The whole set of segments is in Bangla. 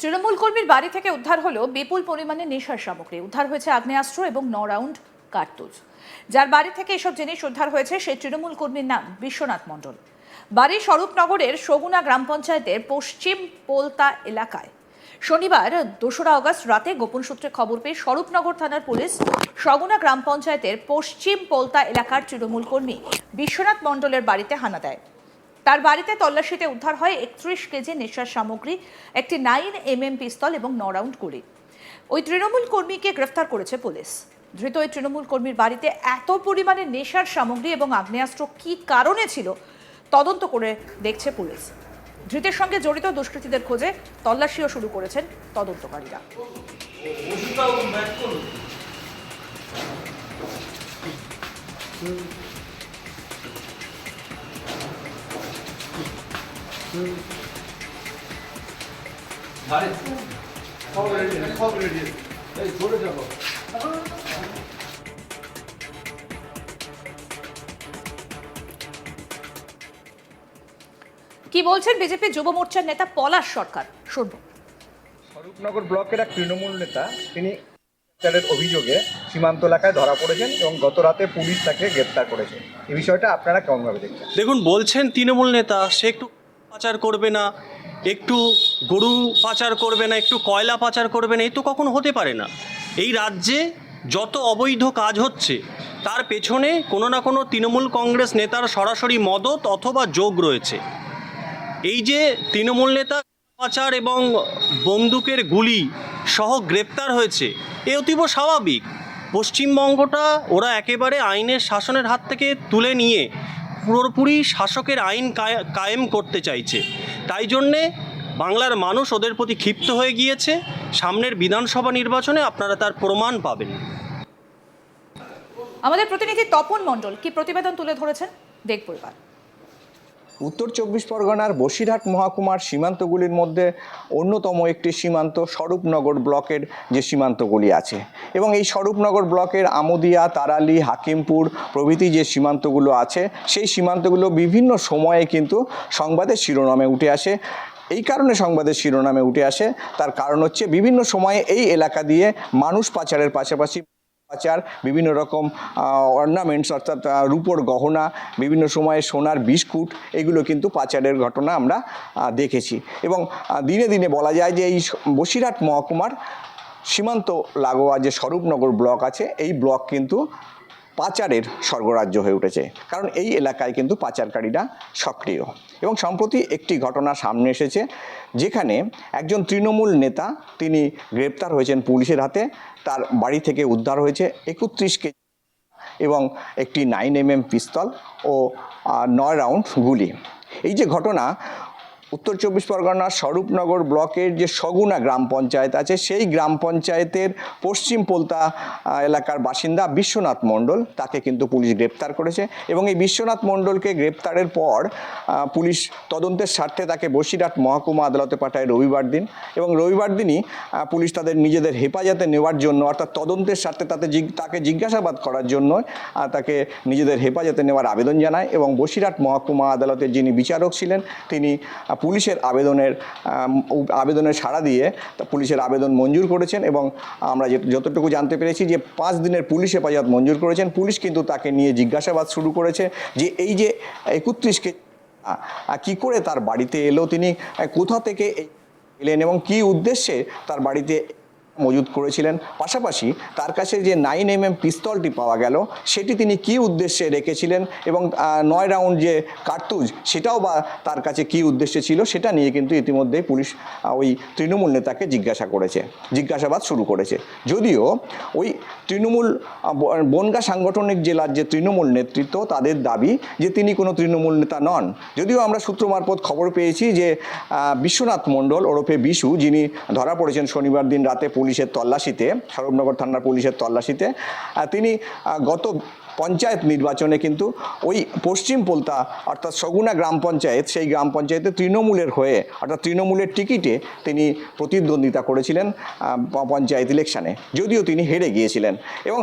তৃণমূল কর্মীর বাড়ি থেকে উদ্ধার হলো বিপুল পরিমাণে নেশার সামগ্রী। উদ্ধার হয়েছে আগ্নেয়াস্ত্র এবং ন রাউন্ড কার্তুজ। যার বাড়ি থেকে এসব জিনিস উদ্ধার হয়েছে সেই তৃণমূল কর্মীর নাম বিশ্বনাথ মণ্ডল। বাড়ি স্বরূপনগরের সগুনা গ্রাম পঞ্চায়েতের পশ্চিম পোলতা এলাকায়। শনিবার দোসরা আগস্ট রাতে গোপন সূত্রে খবর পেয়ে স্বরূপনগর থানার পুলিশ সগুনা গ্রাম পঞ্চায়েতের পশ্চিম পোলতা এলাকার তৃণমূল কর্মী বিশ্বনাথ মণ্ডলের বাড়িতে হানা দেয়। তার বাড়িতে তল্লাশিতে উদ্ধার হয় একত্রিশ কেজি নেশার সামগ্রী একটি নাইন এম এম পিস্তল এবং ন রাউন্ড গুলি ওই তৃণমূল কর্মীকে গ্রেফতার করেছে পুলিশ ধৃত ওই তৃণমূল কর্মীর বাড়িতে এত পরিমাণে নেশার সামগ্রী এবং আগ্নেয়াস্ত্র কি কারণে ছিল তদন্ত করে দেখছে পুলিশ ধৃতের সঙ্গে জড়িত দুষ্কৃতীদের খোঁজে তল্লাশিও শুরু করেছেন তদন্তকারীরা আরে সব রেডি সব রেডি এই চলে যাব কি বলছেন বিজেপি যুব মোর্চার নেতা পলাশ সরকার? শুনব। স্বরূপনগর ব্লকের এক তৃণমূল নেতা তিনি অভিযোগে সীমান্ত এলাকায় ধরা পড়েছেন এবং গত রাতে পুলিশ তাকে গ্রেপ্তার করেছে। এই বিষয়টা আপনারা কেমনভাবে দেখছেন? দেখুন বলছেন তৃণমূল নেতা সে একটু পাচার করবে না, একটু গরু পাচার করবে না, একটু কয়লা পাচার করবে না, এই তো কখনো হতে পারে না। এই রাজ্যে যত অবৈধ কাজ হচ্ছে, তার পেছনে কোনো না কোনো তৃণমূল কংগ্রেস নেতার সরাসরি মদত অথবা যোগ রয়েছে। এই যে তৃণমূল নেতা পাচার এবং বন্দুকের গুলি সহ গ্রেপ্তার হয়েছে, এ অতীব স্বাভাবিক। পশ্চিমবঙ্গটা ওরা একেবারে আইনের শাসনের হাত থেকে তুলে নিয়ে পুরোপুরি শাসকের আইন কায়েম করতে চাইছে। তাই জন্যে বাংলার মানুষ ওদের প্রতি ক্ষিপ্ত হয়ে গিয়েছে। সামনের বিধানসভা নির্বাচনে আপনারা তার প্রমাণ পাবেন। আমাদের প্রতিনিধি তপন মণ্ডল কি প্রতিবেদন তুলে ধরেছেন? দেখব এবার উত্তর চব্বিশ পরগনার বসিরহাট মহকুমার সীমান্তগুলির মধ্যে অন্যতম একটি সীমান্ত স্বরূপনগর ব্লকের যে সীমান্তগুলি আছে। এবং এই স্বরূপনগর ব্লকের আমুদিয়া, তারালি, হাকিমপুর প্রভৃতি যে সীমান্তগুলো আছে, সেই সীমান্তগুলো বিভিন্ন সময়ে কিন্তু সংবাদের শিরোনামে উঠে আসে। এই কারণে সংবাদের শিরোনামে উঠে আসে। তার কারণ হচ্ছে বিভিন্ন সময়ে এই এলাকা দিয়ে মানুষ পাচারের পাশাপাশি পাচার, বিভিন্ন রকম অর্নামেন্টস অর্থাৎ রূপোর গহনা, বিভিন্ন সময়ে সোনার বিস্কুট, এগুলো কিন্তু পাচারের ঘটনা আমরা দেখেছি। এবং দিনে দিনে বলা যায় যে এই বসিরহাট মহকুমার সীমান্ত লাগোয়া যে স্বরূপনগর ব্লক আছে, এই ব্লক কিন্তু পাচারের স্বর্গরাজ্য হয়ে উঠেছে। কারণ এই এলাকায় কিন্তু পাচারকারীরা সক্রিয়। এবং সম্প্রতি একটি ঘটনা সামনে এসেছে, যেখানে একজন তৃণমূল নেতা তিনি গ্রেপ্তার হয়েছেন পুলিশের হাতে, তার বাড়ি থেকে উদ্ধার হয়েছে একত্রিশ কেজি এবং একটি নাইন এম পিস্তল ও নয় রাউন্ড গুলি। এই যে ঘটনা উত্তর চব্বিশ পরগনার স্বরূপনগর ব্লকের যে সগুনা গ্রাম পঞ্চায়েত আছে, সেই গ্রাম পঞ্চায়েতের পশ্চিম পোলতা এলাকার বাসিন্দা বিশ্বনাথ মণ্ডল তাকে কিন্তু পুলিশ গ্রেপ্তার করেছে এবং এই বিশ্বনাথ মণ্ডলকে গ্রেপ্তারের পর পুলিশ তদন্তের স্বার্থে তাকে বসিরহাট মহকুমা আদালতে পাঠায় রবিবার দিন এবং রবিবার দিনই পুলিশ তাদের নিজেদের হেফাজতে নেওয়ার জন্য অর্থাৎ তদন্তের স্বার্থে তাতে তাকে জিজ্ঞাসাবাদ করার জন্য তাকে নিজেদের হেফাজতে নেওয়ার আবেদন জানায় এবং বসিরহাট মহকুমা আদালতের যিনি বিচারক ছিলেন, তিনি পুলিশের আবেদনের আবেদনের সাড়া দিয়ে পুলিশের আবেদন মঞ্জুর করেছেন এবং আমরা যতটুকু জানতে পেরেছি যে পাঁচ দিনের পুলিশ হেফাজত মঞ্জুর করেছেন, পুলিশ কিন্তু তাকে নিয়ে জিজ্ঞাসাবাদ শুরু করেছে যে এই যে একত্রিশকে কি করে তার বাড়িতে এলো, তিনি কোথা থেকে এলেন এবং কি উদ্দেশ্যে তার বাড়িতে মজুদ করেছিলেন। পাশাপাশি তার কাছে যে নাইন এম এম পিস্তলটি পাওয়া গেল, সেটি তিনি কি উদ্দেশ্যে রেখেছিলেন এবং নয় রাউন্ড যে কার্তুজ, সেটাও বা তার কাছে কি উদ্দেশ্যে ছিল, সেটা নিয়ে কিন্তু ইতিমধ্যেই পুলিশ ওই তৃণমূল নেতাকে জিজ্ঞাসা করেছে, জিজ্ঞাসাবাদ শুরু করেছে। যদিও ওই তৃণমূল বনগা সাংগঠনিক জেলার যে তৃণমূল নেতৃত্ব, তাদের দাবি যে তিনি কোনো তৃণমূল নেতা নন। যদিও আমরা সূত্র মারফত খবর পেয়েছি যে বিশ্বনাথ মণ্ডল ওরফে বিশু, যিনি ধরা পড়েছেন শনিবার দিন রাতে পুলিশের তল্লাশিতে সরবনগর থানার পুলিশের তল্লাশিতে তিনি গত পঞ্চায়েত নির্বাচনে কিন্তু ওই পশ্চিম পোলতা অর্থাৎ সগুনা গ্রাম পঞ্চায়েত, সেই গ্রাম পঞ্চায়েতে তৃণমূলের হয়ে, অর্থাৎ তৃণমূলের টিকিটে তিনি প্রতিদ্বন্দ্বিতা করেছিলেন পঞ্চায়েত ইলেকশানে। যদিও তিনি হেরে গিয়েছিলেন। এবং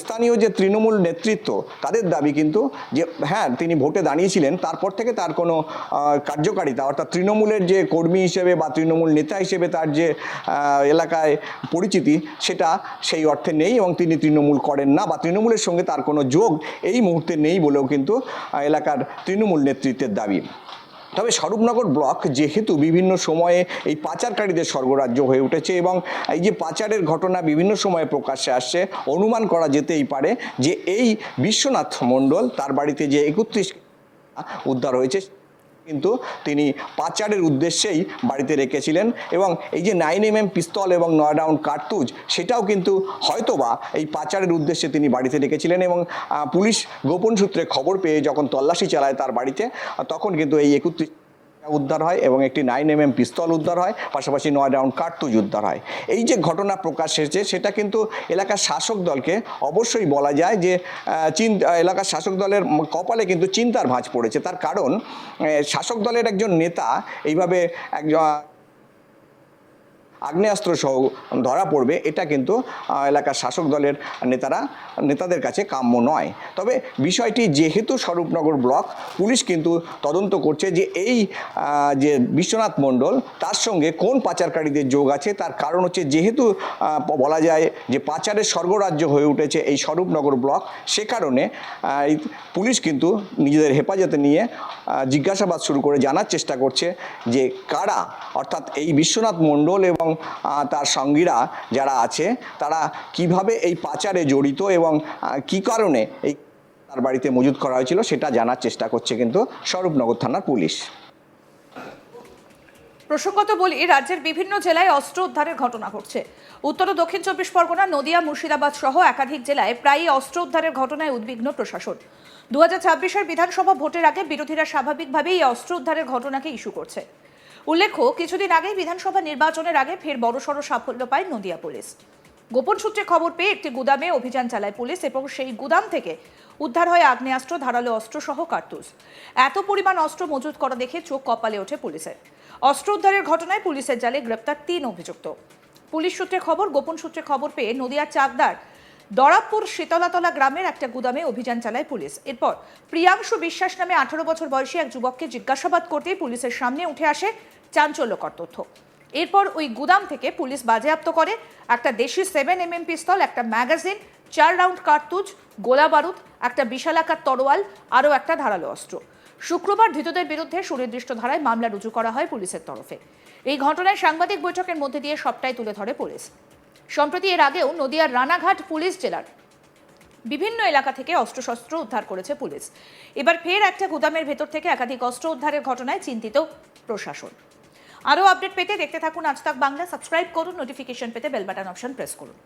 স্থানীয় যে তৃণমূল নেতৃত্ব, তাদের দাবি কিন্তু যে হ্যাঁ তিনি ভোটে দাঁড়িয়েছিলেন, তারপর থেকে তার কোনো কার্যকারিতা, অর্থাৎ তৃণমূলের যে কর্মী হিসেবে বা তৃণমূল নেতা হিসেবে তার যে এলাকায় পরিচিতি, সেটা সেই অর্থে নেই এবং তিনি তৃণমূল করেন না বা তৃণমূলের সঙ্গে তার কোনো যোগ এই মুহূর্তে নেই বলেও কিন্তু এলাকার তৃণমূল নেতৃত্বের দাবি। তবে স্বরূপনগর ব্লক যেহেতু বিভিন্ন সময়ে এই পাচারকারীদের স্বর্গরাজ্য হয়ে উঠেছে এবং এই যে পাচারের ঘটনা বিভিন্ন সময়ে প্রকাশ্যে আসছে, অনুমান করা যেতেই পারে যে এই বিশ্বনাথ মণ্ডল তার বাড়িতে যে একত্রিশ উদ্ধার হয়েছে কিন্তু তিনি পাচারের উদ্দেশ্যেই বাড়িতে রেখেছিলেন এবং এই যে নাইন এম এম পিস্তল এবং নয় রাউন্ড কার্তুজ, সেটাও কিন্তু হয়তোবা এই পাচারের উদ্দেশ্যে তিনি বাড়িতে রেখেছিলেন এবং পুলিশ গোপন সূত্রে খবর পেয়ে যখন তল্লাশি চালায় তার বাড়িতে, তখন কিন্তু এই একত্রিশ উদ্ধার হয় এবং একটি নাইন এম এম পিস্তল উদ্ধার হয়, পাশাপাশি নয় রাউন্ড কার্তুজ উদ্ধার হয়। এই যে ঘটনা প্রকাশ এসেছে, সেটা কিন্তু এলাকার শাসক দলকে অবশ্যই বলা যায় যে চিন এলাকার শাসক দলের কপালে কিন্তু চিন্তার ভাঁজ পড়েছে। তার কারণ শাসক দলের একজন নেতা এইভাবে একজন আগ্নেয়াস্ত্র সহ ধরা পড়বে, এটা কিন্তু এলাকার শাসক দলের নেতারা, নেতাদের কাছে কাম্য নয়। তবে বিষয়টি যেহেতু স্বরূপনগর ব্লক, পুলিশ কিন্তু তদন্ত করছে যে এই যে বিশ্বনাথ মণ্ডল, তার সঙ্গে কোন পাচারকারীদের যোগ আছে, তার কারণ হচ্ছে যেহেতু বলা যায় যে পাচারের স্বর্গরাজ্য হয়ে উঠেছে এই স্বরূপনগর ব্লক, সে কারণে পুলিশ কিন্তু নিজেদের হেফাজতে নিয়ে জিজ্ঞাসাবাদ শুরু করে জানার চেষ্টা করছে যে কারা, অর্থাৎ এই বিশ্বনাথ মণ্ডল এবং তার সঙ্গীরা যারা আছে, তারা কীভাবে এই পাচারে জড়িত এবং কী কারণে এই তার বাড়িতে মজুত করা হয়েছিল সেটা জানার চেষ্টা করছে কিন্তু স্বরূপনগর থানার পুলিশ। প্রসঙ্গত বলি, রাজ্যের বিভিন্ন জেলায় অস্ত্র উদ্ধারের ঘটনা ঘটছে। উত্তর ও দক্ষিণ চব্বিশ পরগনা, নদিয়া, মুর্শিদাবাদ সহ একাধিক জেলায় প্রায়ই অস্ত্র উদ্ধারের ঘটনায় উদ্বিগ্ন প্রশাসন। দু হাজার ছাব্বিশের বিধানসভা ভোটের আগে বিরোধীরা স্বাভাবিকভাবেই এই অস্ত্র উদ্ধারের ঘটনাকে ইস্যু করছে। উল্লেখ্য, কিছুদিন আগেই বিধানসভা নির্বাচনের আগে ফের বড়সড় সাফল্য পায় নদিয়া পুলিশ। গোপন সূত্রে খবর পেয়ে একটি গুদামে অভিযান চালায় পুলিশ এবং সেই গুদাম থেকে উদ্ধার হয় আগ্নেয়াস্ত্র, ধারালো অস্ত্র সহ কার্তুজ। এত পরিমাণ অস্ত্র মজুত করা দেখে চোখ কপালে ওঠে পুলিশের। অস্ত্র উদ্ধারের ঘটনায় পুলিশের জালে গ্রেপ্তার তিন অভিযুক্ত। পুলিশ সূত্রে খবর, গোপন সূত্রে খবর পেয়ে নদিয়ার চাকদার দরাবপুর শীতলাতলা গ্রামের একটা গুদামে অভিযান চালায় পুলিশ। এরপর প্রিয়াংশু বিশ্বাস নামে আঠারো বছর বয়সী এক যুবককে জিজ্ঞাসাবাদ করতেই পুলিশের সামনে উঠে আসে চাঞ্চল্যকর তথ্য। এরপর ওই গুদাম থেকে পুলিশ বাজেয়াপ্ত করে একটা দেশি সেভেন এম এম পিস্তল, একটা ম্যাগাজিন, চার রাউন্ড কার্তুজ, গোলা বারুদ, একটা বিশালাকার তরোয়াল, আরও একটা ধারালো অস্ত্র। শুক্রবার ধৃতদের বিরুদ্ধে সুনির্দিষ্ট ধারায় মামলা রুজু করা হয় পুলিশের তরফে। এই ঘটনায় সাংবাদিক বৈঠকের মধ্যে দিয়ে সবটাই তুলে ধরে পুলিশ। সম্প্রতি এর আগেও নদিয়ার রানাঘাট পুলিশ জেলার বিভিন্ন এলাকা থেকে অস্ত্রশস্ত্র উদ্ধার করেছে পুলিশ। এবার ফের একটা গুদামের ভেতর থেকে একাধিক অস্ত্র উদ্ধারের ঘটনায় চিন্তিত প্রশাসন। আরও আপডেট পেতে দেখতে থাকুন আজ তাক বাংলা। সাবস্ক্রাইব করুন, নোটিফিকেশন পেতে বেল বাটন অপশন প্রেস করুন।